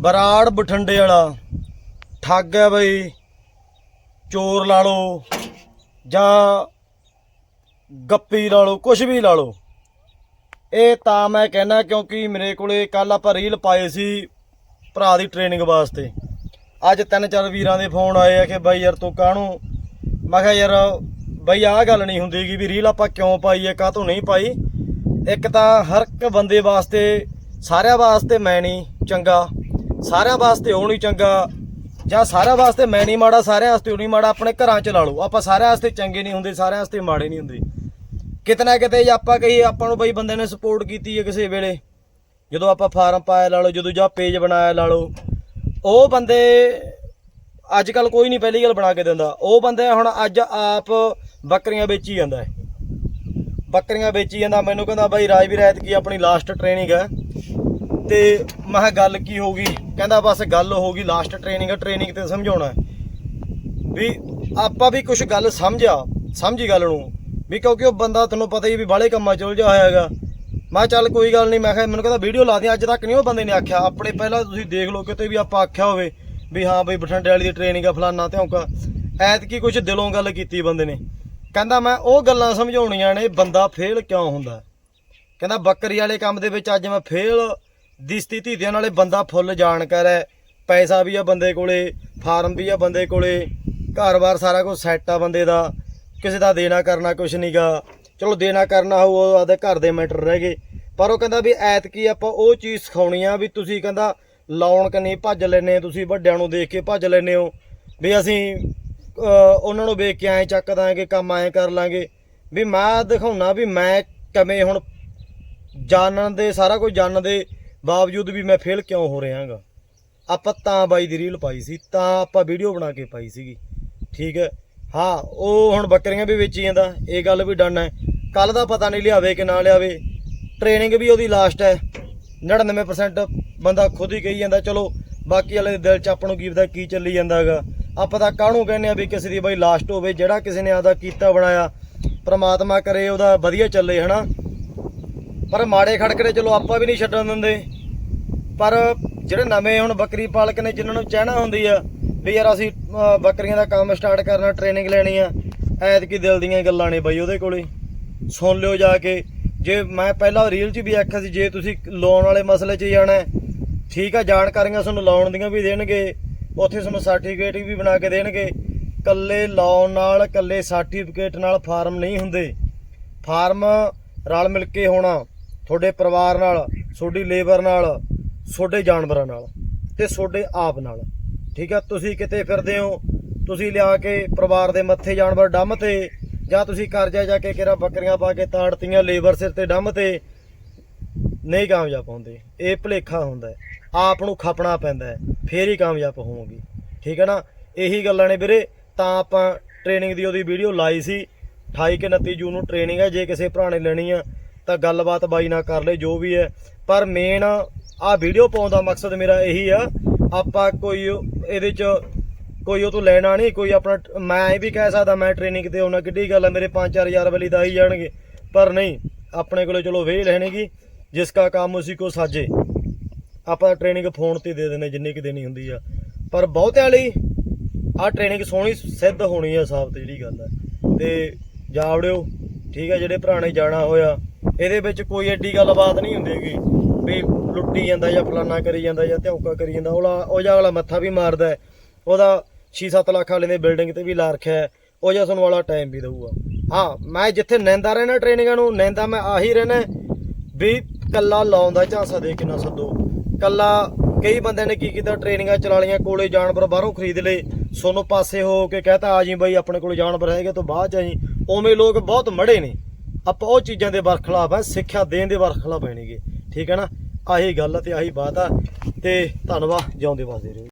ਬਰਾੜ ਬਠੰਡੇ ਵਾਲਾ। ਠੱਗ ਹੈ ਬਈ। ਚੋਰ ਲਾ ਲਓ ਜਾਂ ਗੱਪੀ ਲਾ ਲਓ ਕੁਝ ਵੀ ਲਾ ਲਓ। ਇਹ ਤਾਂ ਮੈਂ ਕਹਿਣਾ ਕਿਉਂਕਿ ਮੇਰੇ ਕੋਲੇ ਕੱਲ ਆਪਾਂ ਰੀਲ ਪਾਏ ਸੀ ਭਰਾ ਦੀ ਟ੍ਰੇਨਿੰਗ ਵਾਸਤੇ। ਅੱਜ ਤਿੰਨ ਚਾਰ ਵੀਰਾਂ ਦੇ ਫੋਨ ਆਏ ਆ ਕਿ ਬਾਈ ਯਾਰ ਤੂੰ ਕਾਹਨੂੰ? ਮੈਂ ਕਿਹਾ ਯਾਰ ਬਈ ਆਹ ਗੱਲ ਨਹੀਂ ਹੁੰਦੀ ਗੀ ਵੀ ਰੀਲ ਆਪਾਂ ਕਿਉਂ ਪਾਈ ਹੈ ਕਾਹ ਤੋਂ ਨਹੀਂ ਪਾਈ? ਇੱਕ ਤਾਂ ਹਰ ਇੱਕ ਬੰਦੇ ਵਾਸਤੇ, ਸਾਰਿਆਂ ਵਾਸਤੇ ਮੈਂ ਨਹੀਂ ਚੰਗਾ। ਸਾਰਿਆਂ ਵਾਸਤੇ ਉਹ ਨਹੀਂ ਚੰਗਾ, ਜਾਂ ਸਾਰਿਆਂ ਵਾਸਤੇ ਮੈਂ ਨਹੀਂ ਮਾੜਾ, ਸਾਰਿਆਂ ਵਾਸਤੇ ਉਹ ਨਹੀਂ ਮਾੜਾ, ਆਪਣੇ ਘਰਾਂ 'ਚ ਲਾ ਲਓ। ਆਪਾਂ ਸਾਰਿਆਂ ਵਾਸਤੇ ਚੰਗੇ ਨਹੀਂ ਹੁੰਦੇ, ਸਾਰਿਆਂ ਵਾਸਤੇ ਮਾੜੇ ਨਹੀਂ ਹੁੰਦੇ। ਕਿਤੇ ਨਾ ਕਿਤੇ ਜੇ ਆਪਾਂ ਕਹੀਏ, ਆਪਾਂ ਨੂੰ ਬਈ ਬੰਦੇ ਨੇ ਸਪੋਰਟ ਕੀਤੀ ਹੈ ਕਿਸੇ ਵੇਲੇ, ਜਦੋਂ ਆਪਾਂ ਫਾਰਮ ਪਾਇਆ ਲਾ ਲਓ, ਜਦੋਂ ਜਾਂ ਪੇਜ ਬਣਾਇਆ ਲਾ ਲਓ, ਉਹ ਬੰਦੇ ਅੱਜ ਕੱਲ ਕੋਈ ਨਹੀਂ ਪਹਿਲੀ ਗੱਲ ਬਣਾ ਕੇ ਦਿੰਦਾ। ਉਹ ਬੰਦੇ ਹੁਣ ਅੱਜ ਆਪ ਬੱਕਰੀਆਂ ਵੇਚੀ ਜਾਂਦਾ ਹੈ। ਬੱਕਰੀਆਂ ਵੇਚੀ ਜਾਂਦਾ, ਮੈਨੂੰ ਕਹਿੰਦਾ ਬਾਈ ਰਾਜ ਵੀ ਰਾਜਵੀਰ ਕੀ ਆਪਣੀ ਲਾਸਟ ਟ੍ਰੇਨਿੰਗ ਹੈ। ਤੇ ਮੈਂ ਕਿਹਾ, ਗੱਲ ਕੀ ਹੋ ਗਈ? ਕਹਿੰਦਾ, ਬਸ ਗੱਲ ਹੋ ਗਈ ਲਾਸਟ ਟ੍ਰੇਨਿੰਗ ਟ੍ਰੇਨਿੰਗ ਤੇ ਸਮਝਾਉਣਾ ਵੀ ਆਪਾਂ ਵੀ ਕੁਝ ਗੱਲ ਸਮਝਿਆ ਸਮਝੀ ਗੱਲ ਨੂੰ, ਵੀ ਕਿਉਂਕਿ ਉਹ ਬੰਦਾ ਤੁਹਾਨੂੰ ਪਤਾ ਹੀ ਵੀ ਬਾਹਲੇ ਕੰਮਾਂ ਚ ਉਲਝਿਆ ਹੋਇਆ ਹੈਗਾ। ਮੈਂ ਕਿਹਾ, ਚੱਲ ਕੋਈ ਗੱਲ ਨਹੀਂ। ਮੈਂ ਕਿਹਾ, ਮੈਨੂੰ ਕਹਿੰਦਾ ਵੀਡੀਓ ਲਾ ਦਿਆਂ ਅੱਜ ਤੱਕ ਨਹੀਂ ਉਹ ਬੰਦੇ ਨੇ ਆਖਿਆ। ਆਪਣੇ ਪਹਿਲਾਂ ਤੁਸੀਂ ਦੇਖ ਲਓ ਕਿਤੇ ਵੀ ਆਪਾਂ ਆਖਿਆ ਹੋਵੇ ਵੀ ਹਾਂ ਬਈ ਬਠਿੰਡੇ ਵਾਲੀ ਦੀ ਟ੍ਰੇਨਿੰਗ ਆ, ਫਲਾਨਾ ਧਿਉਂਕਾ ਐਤਕੀ ਕੁਝ ਦਿਲੋਂ ਗੱਲ ਕੀਤੀ ਬੰਦੇ ਨੇ। ਕਹਿੰਦਾ, ਮੈਂ ਉਹ ਗੱਲਾਂ ਸਮਝਾਉਣੀਆਂ ਨੇ, ਬੰਦਾ ਫੇਲ ਕਿਉਂ ਹੁੰਦਾ? ਕਹਿੰਦਾ, ਬੱਕਰੀ ਵਾਲੇ ਕੰਮ ਦੇ ਵਿੱਚ ਅੱਜ ਮੈਂ ਫੇਲ ਦੀ ਸਥਿਤੀ ਦੇ ਨਾਲੇ ਬੰਦਾ ਫੁੱਲ ਜਾਣਕਾਰ ਹੈ। ਪੈਸਾ ਵੀ ਆ ਬੰਦੇ ਕੋਲੇ, ਫਾਰਮ ਵੀ ਆ ਬੰਦੇ ਕੋਲੇ, ਘਰ-ਬਾਰ ਸਾਰਾ ਕੁਝ ਸੈੱਟ ਆ ਬੰਦੇ ਦਾ। ਕਿਸੇ ਦਾ ਦੇਣਾ ਕਰਨਾ ਕੁਝ ਨਹੀਂਗਾ ਚਲੋ ਦੇਣਾ ਕਰਨਾ ਹੋਊ, ਉਹ ਆਦੇ ਘਰ ਦੇ ਮੈਟਰ ਰਹਿ ਗਏ। ਪਰ ਉਹ ਕਹਿੰਦਾ ਵੀ ਐਤਕੀ ਆਪਾਂ ਉਹ ਚੀਜ਼ ਸਿਖਾਉਣੀ ਆ ਵੀ ਤੁਸੀਂ ਕਹਿੰਦਾ ਲਾਉਣ ਕਨੀ ਭੱਜ ਲੈਨੇ ਤੁਸੀਂ, ਵੱਡਿਆਂ ਨੂੰ ਦੇਖ ਕੇ ਭੱਜ ਲੈਨੇ ਹੋ। ਵੀ ਅਸੀਂ ਉਹਨਾਂ ਨੂੰ ਵੇਖ ਕੇ ਐਂ ਚੱਕ ਦਾਂਗੇ, ਕੰਮ ਐਂ ਕਰ ਲਾਂਗੇ। ਵੀ ਮੈਂ ਦਿਖਾਉਣਾ ਵੀ ਮੈਂ ਕਿਵੇਂ ਹੁਣ ਜਾਣਨ ਦੇ, ਸਾਰਾ ਕੁਝ ਜਾਣਨ ਦੇ ਬਾਵਜੂਦ ਵੀ ਮੈਂ ਫੇਲ ਕਿਉਂ ਹੋ ਰਿਹਾਗਾ? ਆਪਾਂ ਤਾਂ ਬਾਈ ਦੀ ਰੀਲ ਪਾਈ ਸੀ, ਤਾਂ ਆਪਾਂ ਵੀਡੀਓ ਬਣਾ ਕੇ ਪਾਈ ਸੀਗੀ। ਠੀਕ ਹੈ? ਹਾਂ, ਉਹ ਹੁਣ ਬੱਕਰੀਆਂ ਵੀ ਵੇਚੀ ਜਾਂਦਾ, ਇਹ ਗੱਲ ਵੀ ਡਨ ਹੈ। ਕੱਲ ਦਾ ਪਤਾ ਨਹੀਂ ਲਿਆਵੇ ਕਿ ਨਾ ਲਿਆਵੇ। ਟ੍ਰੇਨਿੰਗ ਵੀ ਉਹਦੀ ਲਾਸਟ ਹੈ। 99% ਬੰਦਾ ਖੁਦ ਹੀ ਕਹੀ ਜਾਂਦਾ, ਚਲੋ, ਬਾਕੀ ਵਾਲੇ ਦੇ ਦਿਲ 'ਚ ਆਪਾਂ ਨੂੰ ਕੀ ਪਤਾ ਕੀ ਚੱਲੀ ਜਾਂਦਾਗਾ। ਆਪਾਂ ਤਾਂ ਕਾਹਨੂੰ ਕਹਿੰਦੇ ਆ ਵੀ ਕਿਸੇ ਦੀ ਬਾਈ ਲਾਸਟ ਹੋਵੇ, ਜਿਹੜਾ ਕਿਸੇ ਨੇ ਆਦਾ ਕੀਤਾ ਬਣਾਇਆ, ਪ੍ਰਮਾਤਮਾ ਕਰੇ, ਉਹਦਾ ਵਧੀਆ ਚੱਲੇ, ਹਨਾ? ਪਰ ਮਾੜੇ ਖੜਕੜੇ ਚਲੋ ਆਪਾਂ ਵੀ ਨਹੀਂ ਛੱਡਣ ਦਿੰਦੇ। ਪਰ ਜਿਹੜੇ ਨਵੇਂ ਹੁਣ ਬੱਕਰੀ ਪਾਲਕ ਨੇ, ਜਿਨ੍ਹਾਂ ਨੂੰ ਚਾਹਨਾ ਹੁੰਦੀ ਆ, ਵੀ ਯਾਰ ਅਸੀਂ ਬੱਕਰੀਆਂ ਦਾ ਕੰਮ ਸਟਾਰਟ ਕਰਨਾ ਟ੍ਰੇਨਿੰਗ ਲੈਣੀ ਆ, ਐਤਕੀ ਦਿਲ ਦੀਆਂ ਗੱਲਾਂ ਨੇ ਬਾਈ ਉਹਦੇ ਕੋਲੇ। ਸੁਣ ਲਿਓ ਜਾ ਕੇ। ਜੇ ਮੈਂ ਪਹਿਲਾਂ ਰੀਲ 'ਚ ਵੀ ਆਖਿਆ ਸੀ, ਜੇ ਤੁਸੀਂ ਲੋਨ ਵਾਲੇ ਮਸਲੇ 'ਚ ਜਾਣਾ ਠੀਕ ਆ, ਜਾਣਕਾਰੀਆਂ ਤੁਹਾਨੂੰ ਲਾਉਣ ਦੀਆਂ ਵੀ ਦੇਣਗੇ। ਉੱਥੇ ਤੁਹਾਨੂੰ ਸਰਟੀਫਿਕੇਟ ਵੀ ਬਣਾ ਕੇ ਦੇਣਗੇ। ਕੱਲੇ ਲਾਉਣ ਨਾਲ ਕੱਲੇ ਸਰਟੀਫਿਕੇਟ ਨਾਲ ਫਾਰਮ ਨਹੀਂ ਹੁੰਦੇ। ਫਾਰਮ ਰਲ ਮਿਲ ਕੇ ਹੋਣਾ। ਤੁਹਾਡੇ ਪਰਿਵਾਰ ਨਾਲ, ਤੁਹਾਡੀ ਲੇਬਰ ਨਾਲ, ਤੁਹਾਡੇ ਜਾਨਵਰਾਂ ਨਾਲ ਤੇ ਤੁਹਾਡੇ ਆਪ ਨਾਲ। ਠੀਕ ਆ? ਤੁਸੀਂ ਕਿਤੇ ਫਿਰਦੇ ਹੋ, ਤੁਸੀਂ ਲਿਆ ਕੇ ਪਰਿਵਾਰ ਦੇ ਮੱਥੇ ਜਾਨਵਰ ਡੰਮ ਤੇ, ਜਾਂ ਤੁਸੀਂ ਕਰਜ਼ਾ ਜਾ ਕੇ ਕਿਹੜਾ ਬੱਕਰੀਆਂ ਪਾ ਕੇ ਤਾੜਤੀਆਂ ਲੇਬਰ ਸਿਰ ਤੇ ਡੰਮ ਤੇ, ਨਹੀਂ ਕਾਮਯਾਬ ਹੁੰਦੇ। ਇਹ ਭੁਲੇਖਾ ਹੁੰਦਾ ਆਪ ਨੂੰ ਖਪਣਾ ਪੈਂਦਾ ਹੈ। ਫੇਰ ਹੀ ਕਾਮਯਾਬ ਹੋਵੋਗੇ। ਠੀਕ ਹੈ ਨਾ? ਇਹੀ ਗੱਲਾਂ ਨੇ ਵੀਰੇ। ਤਾਂ ਆਪਾਂ ਟ੍ਰੇਨਿੰਗ ਦੀ ਉਹਦੀ ਵੀਡੀਓ ਲਾਈ ਸੀ। 28 ਕਿ 29 ਜੂਨ ਨੂੰ ਟ੍ਰੇਨਿੰਗ ਹੈ। ਜੇ ਕਿਸੇ ਭਰਾ ਨੇ ਲੈਣੀ ਆ ਤਾਂ ਗੱਲਬਾਤ ਬਾਈ ਨਾਲ ਕਰ ਲੈ, ਜੋ ਵੀ ਹੈ। ਪਰ ਮੇਨ ਆ ਵੀਡੀਓ ਪਾਉਣ ਦਾ ਮਕਸਦ ਮੇਰਾ ਇਹੀ ਆ, ਆਪਾਂ ਕੋਈ ਇਹਦੇ ਚ ਕੋਈ ਉਹ ਤੋਂ ਲੈਣਾ ਨਹੀਂ, ਕੋਈ ਆਪਣਾ ਮੈਂ ਇਹ ਵੀ ਕਹਿ ਸਕਦਾ, ਮੈਂ ਟ੍ਰੇਨਿੰਗ ਤੇ ਆਉਣਾ, ਕਿੱਡੀ ਗੱਲ ਆ, ਮੇਰੇ 5-4000 ਵਾਲੀ ਦਾ ਹੀ ਜਾਣਗੇ। ਪਰ ਨਹੀਂ, ਆਪਣੇ ਕੋਲੇ ਚਲੋ ਵੇਹ ਲੈਣੇਗੀ, ਜਿਸ ਕਾ ਕੰਮ ਉਸੇ ਕੋ ਸਾਜੇ। ਆਪਾਂ ਟ੍ਰੇਨਿੰਗ ਫੋਨ ਤੇ ਦੇ ਦਿੰਦੇ, ਜਿੰਨੀ ਕਿ ਦੇਣੀ ਹੁੰਦੀ ਆ। ਪਰ ਬਹੁਤਿਆਂ ਲਈ ਆ ਟ੍ਰੇਨਿੰਗ ਸੋਹਣੀ ਸਿੱਧ ਹੋਣੀ ਆ ਸਾਬਤ ਜਿਹੜੀ ਗੱਲ ਹੈ ਤੇ ਜਾਵੜਿਓ, ਠੀਕ ਹੈ ਜਿਹੜੇ ਭਰਾ ਨੇ ਜਾਣਾ ਹੋਇਆ ਇਹਦੇ ਵਿੱਚ ਕੋਈ ਐਡੀ ਗੱਲਬਾਤ ਨਹੀਂ ਹੁੰਦੀਗੀ ਵੀ ਲੁੱਟੀ ਜਾਂਦਾ ਜਾਂ ਫਲਾਨਾ ਕਰੀ ਜਾਂਦਾ ਜਾਂ ਧੌਕਾ ਕਰੀ ਜਾਂਦਾ, ਉਹਲਾ ਉਹ ਜਿਹਾ ਅਗਲਾ ਮੱਥਾ ਵੀ ਮਾਰਦਾ ਉਹਦਾ 6-7 ਲੱਖ ਵਾਲੇ ਦੇ ਬਿਲਡਿੰਗ ਤੇ ਵੀ ਲਾ ਰੱਖਿਆ ਉਹ ਜਿਹਾ ਤੁਹਾਨੂੰ ਵਾਲਾ ਟਾਈਮ ਵੀ ਦਊਗਾ। ਹਾਂ, ਮੈਂ ਜਿੱਥੇ ਨੈਂਦਾ ਰਹਿਣਾ ਟ੍ਰੇਨਿੰਗਾਂ ਨੂੰ, ਨੈਂਦਾ ਮੈਂ ਆਹੀ ਰਹਿਣਾ ਵੀ ਕੱਲਾ ਲਾਉਣ ਦਾ ਝਾਂਸਾ ਦੇ ਕੇ ਨਾ ਸੱਦੋ। ਕੱਲਾ ਕਈ ਬੰਦਿਆਂ ਨੇ ਕੀ ਕੀਤਾ, ਟ੍ਰੇਨਿੰਗਾਂ ਚਲਾ ਲਈਆਂ, ਕੋਲੇ ਜਾਨਵਰ ਬਾਹਰੋਂ ਖਰੀਦ ਲਏ। ਸੋਨੂੰ ਪਾਸੇ ਹੋ ਕੇ ਕਹਤਾ, ਆ ਜੀ ਬਈ ਆਪਣੇ ਕੋਲ ਜਾਨਵਰ ਹੈਗੇ, ਤੋਂ ਬਾਅਦ ਚ ਆਜੀ ਉਵੇਂ ਲੋਕ ਬਹੁਤ ਮੜੇ ਨੇ। ਆਪਾਂ ਉਹ ਚੀਜ਼ਾਂ ਦੇ ਵਰਖਲਾਫ ਆ, ਸਿੱਖਿਆ ਦੇਣ ਦੇ ਵਰਖਲਾਫ ਬਣੀਗੇ ਠੀਕ ਹੈ ਨਾ? ਆਹੀ ਗੱਲ ਆ ਤੇ ਆਹੀ ਬਾਤ ਆ ਤੇ ਧੰਨਵਾਦ, ਜਿਉਂਦੇ ਵਸਦੇ ਰਹੋ।